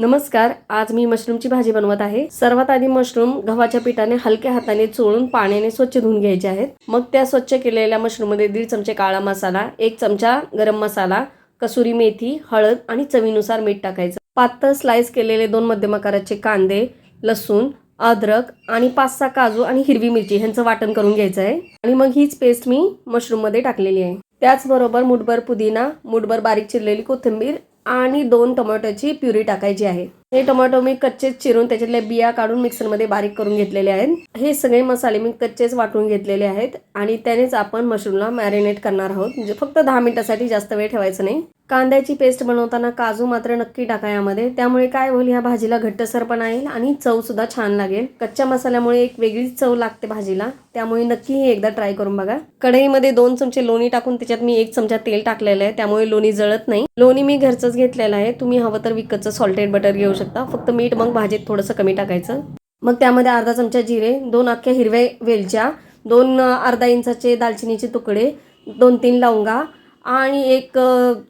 नमस्कार आज मी मशरूमची भाजी बनवत आहे. सर्वात आधी मशरूम गव्हाच्या पिठाने हलक्या हाताने चोळून पाण्याने स्वच्छ धुवून घ्यायचे आहेत. मग त्या स्वच्छ केलेल्या मशरूममध्ये दीड चमचे काळा मसाला एक चमचा गरम मसाला कसुरी मेथी हळद आणि चवीनुसार मीठ टाकायचं. पातळ स्लाइस केलेले दोन मध्यम आकाराचे कांदे लसूण अद्रक आणि पाच सहा काजू आणि हिरवी मिरची ह्यांचं वाटण करून घ्यायचं आहे. आणि मग हीच पेस्ट मी मशरूममध्ये टाकलेली आहे. त्याचबरोबर मुठभर पुदिना मुठभर बारीक चिरलेली कोथिंबीर आणि दोन टोमॅटोची प्युरी टाकायची आहे. हे टोमॅटो मी कच्चेच चिरून त्याच्यातल्या बिया काढून मिक्सरमध्ये बारीक करून घेतलेले आहेत. हे सगळे मसाले मी कच्चेच वाटून घेतलेले आहेत आणि त्यानेच आपण मशरूमला मॅरिनेट करणार आहोत. म्हणजे फक्त दहा मिनिटासाठी जास्त वेळ ठेवायचं नाही. कांद्याची पेस्ट बनवताना काजू मात्र नक्की टाका यामध्ये. त्यामुळे काय होईल ह्या भाजीला घट्टसरपणा येईल आणि चव सुद्धा छान लागेल. कच्च्या मसाल्यामुळे एक वेगळीच चव लागते भाजीला. त्यामुळे नक्की हे एकदा ट्राय करून बघा. कढईमध्ये दोन चमचे लोणी टाकून त्याच्यात मी एक चमचा तेल टाकलेलं आहे. त्यामुळे लोणी जळत नाही. लोणी मी घरचंच घेतलेलं आहे. तुम्ही हवं तर विकतचं सॉल्टेड बटर घेऊ शकता. फक्त मीठ मग भाजीत थोडंसं कमी टाकायचं. मग त्यामध्ये अर्धा चमचा जिरे दोन अख्ख्या हिरव्या वेलच्या दोन अर्धा इंचाचे दालचिनीचे तुकडे दोन तीन लवंगा आणि एक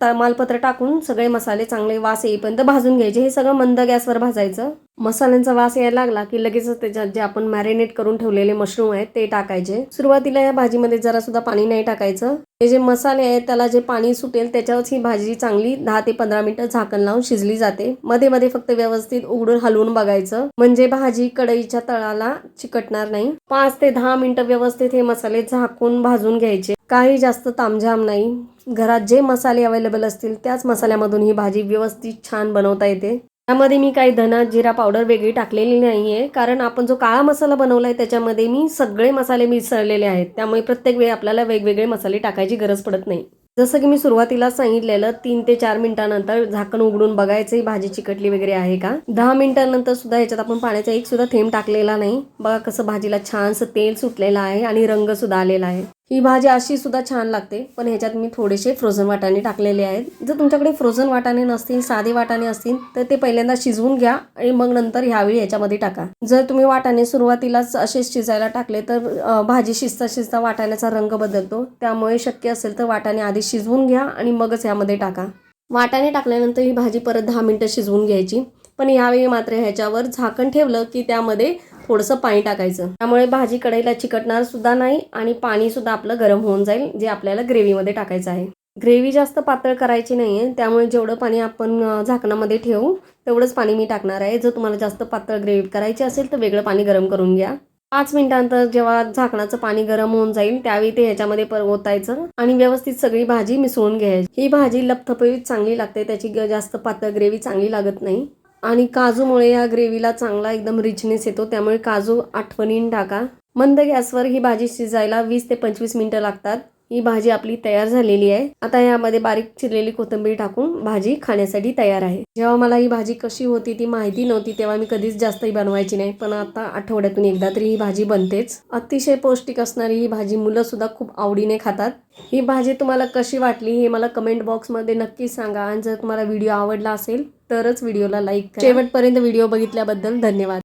तमालपत्र टाकून सगळे मसाले चांगले वास येईपर्यंत भाजून घ्यायचे. हे सगळं मंद गॅसवर भाजायचं. मसाल्यांचा वास यायला लागला की लगेचच त्याच्यात जे आपण मॅरिनेट करून ठेवलेले मशरूम आहेत ते टाकायचे. सुरुवातीला या भाजीमध्ये जरा सुद्धा पाणी नाही टाकायचं. हे जे मसाले आहेत त्याला जे पाणी सुटेल त्याच्यावरच ही भाजी चांगली दहा ते पंधरा मिनिटं झाकण लावून शिजली जाते. मध्ये मध्ये फक्त व्यवस्थित उघडून हलवून बघायचं. म्हणजे भाजी कढईच्या तळाला चिकटणार नाही. पाच ते दहा मिनिटं व्यवस्थित हे मसाले झाकून भाजून घ्यायचे. काही जास्त तामझाम नाही. घरात जे मसाले अवेलेबल असतील त्याच मसाल्यामधून ही भाजी व्यवस्थित छान बनवता येते. त्यामध्ये मी काही धना जिरा पावडर वेगळी टाकलेली नाही आहे कारण आपण जो काळा मसाला बनवला आहे त्याच्यामध्ये मी सगळे मसाले मिसळलेले आहेत. त्यामुळे प्रत्येक वेळी आपल्याला वेगवेगळे मसाले टाकायची गरज पडत नाही. जसं की मी सुरुवातीला सांगितलेलं तीन ते चार मिनिटानंतर झाकण उघडून बघायचंही भाजी चिकटली वगैरे आहे का? दहा मिनिटानंतर सुद्धा याच्यात आपण पाण्याचा एक सुद्धा थेंब टाकलेला नाही. बघा कसं भाजीला छानसं तेल सुटलेलं आहे आणि रंग सुद्धा आलेला आहे. ही भाजी अशी सुद्धा छान लागते. पण ह्याच्यात मी थोडेसे फ्रोझन वाटाणे टाकलेले आहेत. जर तुमच्याकडे फ्रोझन वाटाणे नसतील साधे वाटाणे असतील तर ते पहिल्यांदा शिजवून घ्या आणि मग नंतर ह्यावेळी ह्याच्यामध्ये टाका. जर तुम्ही वाटाणे सुरुवातीलाच असेच शिजायला टाकले तर भाजी शिजता शिजता वाटाण्याचा रंग बदलतो. त्यामुळे शक्य असेल तर वाटाणे आधी शिजवून घ्या आणि मगच ह्यामध्ये टाका. वाटाणे टाकल्यानंतर ही भाजी परत दहा मिनटं शिजवून घ्यायची. पण यावेळी मात्र ह्याच्यावर झाकण ठेवलं की त्यामध्ये थोडंसं पाणी टाकायचं. त्यामुळे भाजी कढईला चिकटणार सुद्धा नाही आणि पाणी सुद्धा आपलं गरम होऊन जाईल जे आपल्याला ग्रेव्हीमध्ये टाकायचं आहे. ग्रेव्ही जास्त पातळ करायची नाही आहे त्यामुळे जेवढं पाणी आपण झाकणामध्ये ठेवू तेवढंच पाणी मी टाकणार आहे. जर तुम्हाला जास्त पातळ ग्रेव्ही करायची असेल तर वेगळं पाणी गरम करून घ्या. पाच मिनिटांतर जेव्हा झाकणाचं पाणी गरम होऊन जाईल त्यावेळी ते ह्याच्यामध्ये परवतायचं आणि व्यवस्थित सगळी भाजी मिसळून घ्यायची. ही भाजी लपथपवीत चांगली लागते त्याची जास्त पातळ ग्रेव्ही चांगली लागत नाही. आणि काजूमुळे या ग्रेव्हीला चांगला एकदम रिचनेस येतो. त्यामुळे काजू आठवणीन टाका. मंद गॅसवर ही भाजी शिजायला वीस ते पंचवीस मिनिटं लागतात. ही भाजी आपली तयार झालेली आहे. आता यामध्ये बारीक चिरलेली कोथिंबीर टाकून भाजी खाण्यासाठी तयार आहे. जेव्हा मला ही भाजी कशी होती ती माहिती नव्हती तेव्हा मी कधीच जास्त ही बनवायची नाही. पण आता आठवड्यातून एकदा तरी ही भाजी बनतेच. अतिशय पौष्टिक असणारी ही भाजी मुलं सुद्धा खूप आवडीने खातात. ही भाजी तुम्हाला कशी वाटली हे मला कमेंट बॉक्समध्ये नक्की सांगा. आणि जर तुम्हाला व्हिडिओ आवडला असेल तरच व्हिडिओला लाईक शेवटपर्यंत व्हिडिओ बघितल्याबद्दल धन्यवाद.